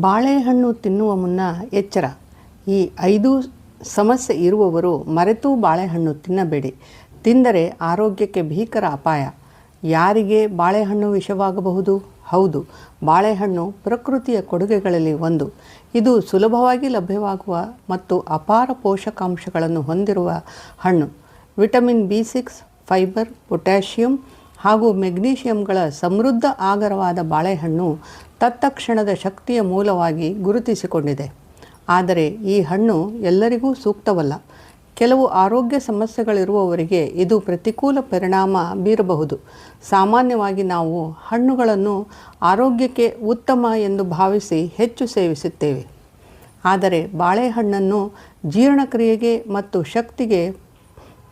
ಬಾಳೆಹಣ್ಣು ತಿನ್ನುವ ಮುನ್ನ ಎಚ್ಚರ. ಈ ಐದು ಸಮಸ್ಯೆ ಇರುವವರು ಮರೆತು ಬಾಳೆಹಣ್ಣು ತಿನ್ನಬೇಡಿ. ತಿಂದರೆ ಆರೋಗ್ಯಕ್ಕೆ ಭೀಕರ ಅಪಾಯ. ಯಾರಿಗೆ ಬಾಳೆಹಣ್ಣು ವಿಷವಾಗಬಹುದು? ಹೌದು, ಬಾಳೆಹಣ್ಣು ಪ್ರಕೃತಿಯ ಕೊಡುಗೆಗಳಲ್ಲಿ ಒಂದು. ಇದು ಸುಲಭವಾಗಿ ಲಭ್ಯವಾಗುವ ಮತ್ತು ಅಪಾರ ಪೋಷಕಾಂಶಗಳನ್ನು ಹೊಂದಿರುವ ಹಣ್ಣು. Vitamin B six, fibre, potassium ಹಾಗೂ ಮೆಗ್ನೀಷಿಯಂಗಳ ಸಮೃದ್ಧ ಆಗರವಾದ ಬಾಳೆಹಣ್ಣು ತತ್ತಕ್ಷಣದ ಶಕ್ತಿಯ ಮೂಲವಾಗಿ ಗುರುತಿಸಿಕೊಂಡಿದೆ. ಆದರೆ ಈ ಹಣ್ಣು ಎಲ್ಲರಿಗೂ ಸೂಕ್ತವಲ್ಲ. ಕೆಲವು ಆರೋಗ್ಯ ಸಮಸ್ಯೆಗಳಿರುವವರಿಗೆ ಇದು ಪ್ರತಿಕೂಲ ಪರಿಣಾಮ ಬೀರಬಹುದು. ಸಾಮಾನ್ಯವಾಗಿ ನಾವು ಹಣ್ಣುಗಳನ್ನು ಆರೋಗ್ಯಕ್ಕೆ ಉತ್ತಮ ಎಂದು ಭಾವಿಸಿ ಹೆಚ್ಚು ಸೇವಿಸುತ್ತೇವೆ. ಆದರೆ ಬಾಳೆಹಣ್ಣನ್ನು ಜೀರ್ಣಕ್ರಿಯೆಗೆ ಮತ್ತು ಶಕ್ತಿಗೆ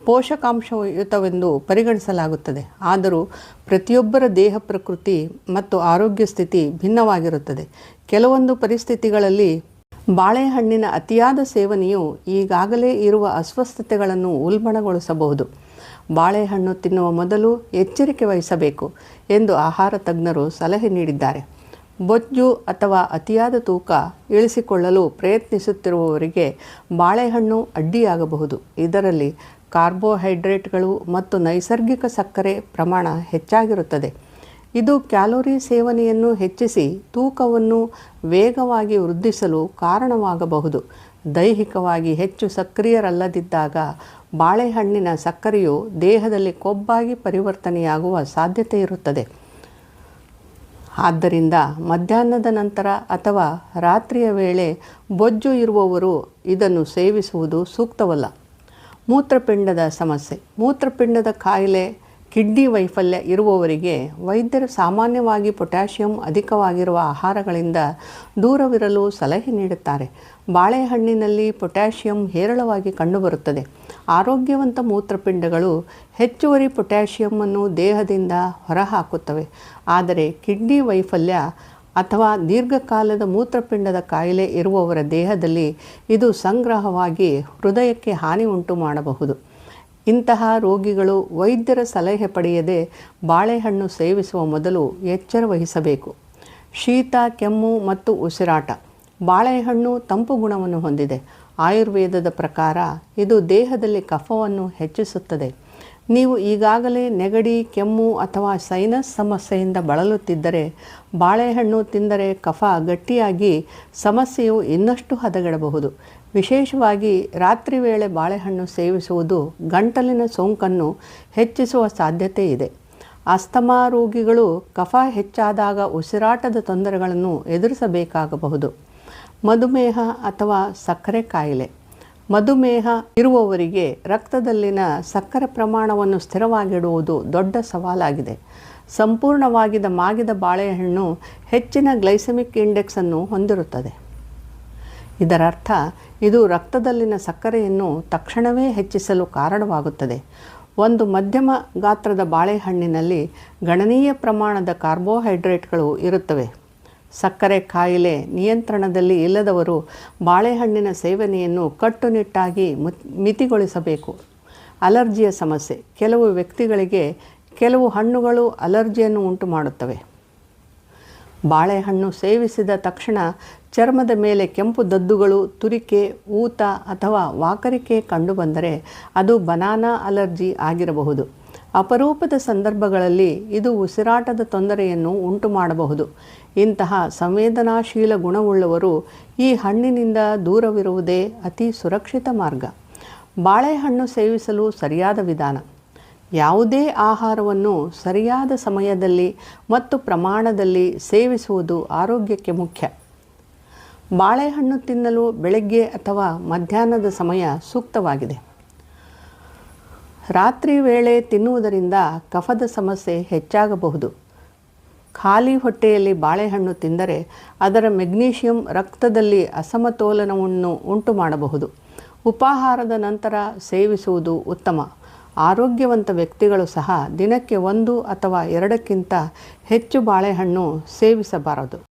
ಪೋಷಕಾಂಶಯುತವೆಂದು ಪರಿಗಣಿಸಲಾಗುತ್ತದೆ. ಆದರೂ ಪ್ರತಿಯೊಬ್ಬರ ದೇಹ ಪ್ರಕೃತಿ ಮತ್ತು ಆರೋಗ್ಯ ಸ್ಥಿತಿ ಭಿನ್ನವಾಗಿರುತ್ತದೆ. ಕೆಲವೊಂದು ಪರಿಸ್ಥಿತಿಗಳಲ್ಲಿ ಬಾಳೆಹಣ್ಣಿನ ಅತಿಯಾದ ಸೇವನೆಯು ಈಗಾಗಲೇ ಇರುವ ಅಸ್ವಸ್ಥತೆಗಳನ್ನು ಉಲ್ಬಣಗೊಳಿಸಬಹುದು. ಬಾಳೆಹಣ್ಣು ತಿನ್ನುವ ಮೊದಲು ಎಚ್ಚರಿಕೆ ವಹಿಸಬೇಕು ಎಂದು ಆಹಾರ ತಜ್ಞರು ಸಲಹೆ ನೀಡಿದ್ದಾರೆ. ಬೊಜ್ಜು ಅಥವಾ ಅತಿಯಾದ ತೂಕ ಇಳಿಸಿಕೊಳ್ಳಲು ಪ್ರಯತ್ನಿಸುತ್ತಿರುವವರಿಗೆ ಬಾಳೆಹಣ್ಣು ಅಡ್ಡಿಯಾಗಬಹುದು. ಇದರಲ್ಲಿ ಕಾರ್ಬೋಹೈಡ್ರೇಟ್ಗಳು ಮತ್ತು ನೈಸರ್ಗಿಕ ಸಕ್ಕರೆ ಪ್ರಮಾಣ ಹೆಚ್ಚಾಗಿರುತ್ತದೆ. ಇದು ಕ್ಯಾಲೋರಿ ಸೇವನೆಯನ್ನು ಹೆಚ್ಚಿಸಿ ತೂಕವನ್ನು ವೇಗವಾಗಿ ವೃದ್ಧಿಸಲು ಕಾರಣವಾಗಬಹುದು. ದೈಹಿಕವಾಗಿ ಹೆಚ್ಚು ಸಕ್ರಿಯರಲ್ಲದಿದ್ದಾಗ ಬಾಳೆಹಣ್ಣಿನ ಸಕ್ಕರೆಯು ದೇಹದಲ್ಲಿ ಕೊಬ್ಬಾಗಿ ಪರಿವರ್ತನೆಯಾಗುವ ಸಾಧ್ಯತೆ ಇರುತ್ತದೆ. ಆದ್ದರಿಂದ ಮಧ್ಯಾಹ್ನದ ನಂತರ ಅಥವಾ ರಾತ್ರಿಯ ವೇಳೆ ಬೊಜ್ಜು ಇರುವವರು ಇದನ್ನು ಸೇವಿಸುವುದು ಸೂಕ್ತವಲ್ಲ. ಮೂತ್ರಪಿಂಡದ ಸಮಸ್ಯೆ. ಮೂತ್ರಪಿಂಡದ ಕಾಯಿಲೆ, ಕಿಡ್ನಿ ವೈಫಲ್ಯ ಇರುವವರಿಗೆ ವೈದ್ಯರು ಸಾಮಾನ್ಯವಾಗಿ ಪೊಟ್ಯಾಷಿಯಂ ಅಧಿಕವಾಗಿರುವ ಆಹಾರಗಳಿಂದ ದೂರವಿರಲು ಸಲಹೆ ನೀಡುತ್ತಾರೆ. ಬಾಳೆಹಣ್ಣಿನಲ್ಲಿ ಪೊಟ್ಯಾಷಿಯಂ ಹೇರಳವಾಗಿ ಕಂಡುಬರುತ್ತದೆ. ಆರೋಗ್ಯವಂತ ಮೂತ್ರಪಿಂಡಗಳು ಹೆಚ್ಚುವರಿ ಪೊಟ್ಯಾಷಿಯಮ್ಮನ್ನು ದೇಹದಿಂದ ಹೊರಹಾಕುತ್ತವೆ. ಆದರೆ ಕಿಡ್ನಿ ವೈಫಲ್ಯ ಅಥವಾ ದೀರ್ಘಕಾಲದ ಮೂತ್ರಪಿಂಡದ ಕಾಯಿಲೆ ಇರುವವರ ದೇಹದಲ್ಲಿ ಇದು ಸಂಗ್ರಹವಾಗಿ ಹೃದಯಕ್ಕೆ ಹಾನಿ ಉಂಟು ಮಾಡಬಹುದು. ಇಂತಹ ರೋಗಿಗಳು ವೈದ್ಯರ ಸಲಹೆ ಪಡೆಯದೆ ಬಾಳೆಹಣ್ಣು ಸೇವಿಸುವ ಮೊದಲು ಎಚ್ಚರ ವಹಿಸಬೇಕು. ಶೀತ, ಕೆಮ್ಮು ಮತ್ತು ಉಸಿರಾಟ. ಬಾಳೆಹಣ್ಣು ತಂಪು ಗುಣವನ್ನು ಹೊಂದಿದೆ. ಆಯುರ್ವೇದದ ಪ್ರಕಾರ ಇದು ದೇಹದಲ್ಲಿ ಕಫವನ್ನು ಹೆಚ್ಚಿಸುತ್ತದೆ. ನೀವು ಈಗಾಗಲೇ ನೆಗಡಿ, ಕೆಮ್ಮು ಅಥವಾ ಸೈನಸ್ ಸಮಸ್ಯೆಯಿಂದ ಬಳಲುತ್ತಿದ್ದರೆ, ಬಾಳೆಹಣ್ಣು ತಿಂದರೆ ಕಫ ಗಟ್ಟಿಯಾಗಿ ಸಮಸ್ಯೆಯು ಇನ್ನಷ್ಟು ಹದಗೆಡಬಹುದು. ವಿಶೇಷವಾಗಿ ರಾತ್ರಿ ವೇಳೆ ಬಾಳೆಹಣ್ಣು ಸೇವಿಸುವುದು ಗಂಟಲಿನ ಸೋಂಕನ್ನು ಹೆಚ್ಚಿಸುವ ಸಾಧ್ಯತೆ ಇದೆ. ಅಸ್ತಮಾ ರೋಗಿಗಳು ಕಫ ಹೆಚ್ಚಾದಾಗ ಉಸಿರಾಟದ ತೊಂದರೆಗಳನ್ನು ಎದುರಿಸಬೇಕಾಗಬಹುದು. ಮಧುಮೇಹ ಅಥವಾ ಸಕ್ಕರೆ ಕಾಯಿಲೆ. ಮಧುಮೇಹ ಇರುವವರಿಗೆ ರಕ್ತದಲ್ಲಿನ ಸಕ್ಕರೆ ಪ್ರಮಾಣವನ್ನು ಸ್ಥಿರವಾಗಿಡುವುದು ದೊಡ್ಡ ಸವಾಲಾಗಿದೆ. ಸಂಪೂರ್ಣವಾಗಿದ ಮಾಗಿದ ಬಾಳೆಹಣ್ಣು ಹೆಚ್ಚಿನ ಗ್ಲೈಸೆಮಿಕ್ ಇಂಡೆಕ್ಸನ್ನು ಹೊಂದಿರುತ್ತದೆ. ಇದರರ್ಥ, ಇದು ರಕ್ತದಲ್ಲಿನ ಸಕ್ಕರೆಯನ್ನು ತಕ್ಷಣವೇ ಹೆಚ್ಚಿಸಲು ಕಾರಣವಾಗುತ್ತದೆ. ಒಂದು ಮಧ್ಯಮ ಗಾತ್ರದ ಬಾಳೆಹಣ್ಣಿನಲ್ಲಿ ಗಣನೀಯ ಪ್ರಮಾಣದ ಕಾರ್ಬೋಹೈಡ್ರೇಟ್ಗಳು ಇರುತ್ತವೆ. ಸಕ್ಕರೆ ಕಾಯಿಲೆ ನಿಯಂತ್ರಣದಲ್ಲಿ ಇಲ್ಲದವರು ಬಾಳೆಹಣ್ಣಿನ ಸೇವನೆಯನ್ನು ಕಟ್ಟುನಿಟ್ಟಾಗಿ ಮಿತಿಗೊಳಿಸಬೇಕು. ಅಲರ್ಜಿಯ ಸಮಸ್ಯೆ. ಕೆಲವು ವ್ಯಕ್ತಿಗಳಿಗೆ ಕೆಲವು ಹಣ್ಣುಗಳು ಅಲರ್ಜಿಯನ್ನು ಉಂಟು ಮಾಡುತ್ತವೆ ಬಾಳೆಹಣ್ಣು ಸೇವಿಸಿದ ತಕ್ಷಣ ಚರ್ಮದ ಮೇಲೆ ಕೆಂಪು ದದ್ದುಗಳು, ತುರಿಕೆ, ಊತ ಅಥವಾ ವಾಕರಿಕೆ ಕಂಡುಬಂದರೆ ಅದು ಬನಾನಾ ಅಲರ್ಜಿ ಆಗಿರಬಹುದು. ಅಪರೂಪದ ಸಂದರ್ಭಗಳಲ್ಲಿ ಇದು ಉಸಿರಾಟದ ತೊಂದರೆಯನ್ನು ಉಂಟು ಮಾಡಬಹುದು ಇಂತಹ ಸಂವೇದನಾಶೀಲ ಗುಣವುಳ್ಳವರು ಈ ಹಣ್ಣಿನಿಂದ ದೂರವಿರುವುದೇ ಅತಿ ಸುರಕ್ಷಿತ ಮಾರ್ಗ. ಬಾಳೆಹಣ್ಣು ಸೇವಿಸಲು ಸರಿಯಾದ ವಿಧಾನ. ಯಾವುದೇ ಆಹಾರವನ್ನು ಸರಿಯಾದ ಸಮಯದಲ್ಲಿ ಮತ್ತು ಪ್ರಮಾಣದಲ್ಲಿ ಸೇವಿಸುವುದು ಆರೋಗ್ಯಕ್ಕೆ ಮುಖ್ಯ. ಬಾಳೆಹಣ್ಣು ತಿನ್ನಲು ಬೆಳಗ್ಗೆ ಅಥವಾ ಮಧ್ಯಾಹ್ನದ ಸಮಯ ಸೂಕ್ತವಾಗಿದೆ. ರಾತ್ರಿ ವೇಳೆ ತಿನ್ನುವುದರಿಂದ ಕಫದ ಸಮಸ್ಯೆ ಹೆಚ್ಚಾಗಬಹುದು. ಖಾಲಿ ಹೊಟ್ಟೆಯಲ್ಲಿ ಬಾಳೆಹಣ್ಣು ತಿಂದರೆ ಅದರ ಮೆಗ್ನೀಷಿಯಂ ರಕ್ತದಲ್ಲಿ ಅಸಮತೋಲನವನ್ನು ಉಂಟು ಮಾಡಬಹುದು ಉಪಾಹಾರದ ನಂತರ ಸೇವಿಸುವುದು ಉತ್ತಮ. ಆರೋಗ್ಯವಂತ ವ್ಯಕ್ತಿಗಳು ಸಹ ದಿನಕ್ಕೆ ಒಂದು ಅಥವಾ ಎರಡಕ್ಕಿಂತ ಹೆಚ್ಚು ಬಾಳೆಹಣ್ಣು ಸೇವಿಸಬಾರದು.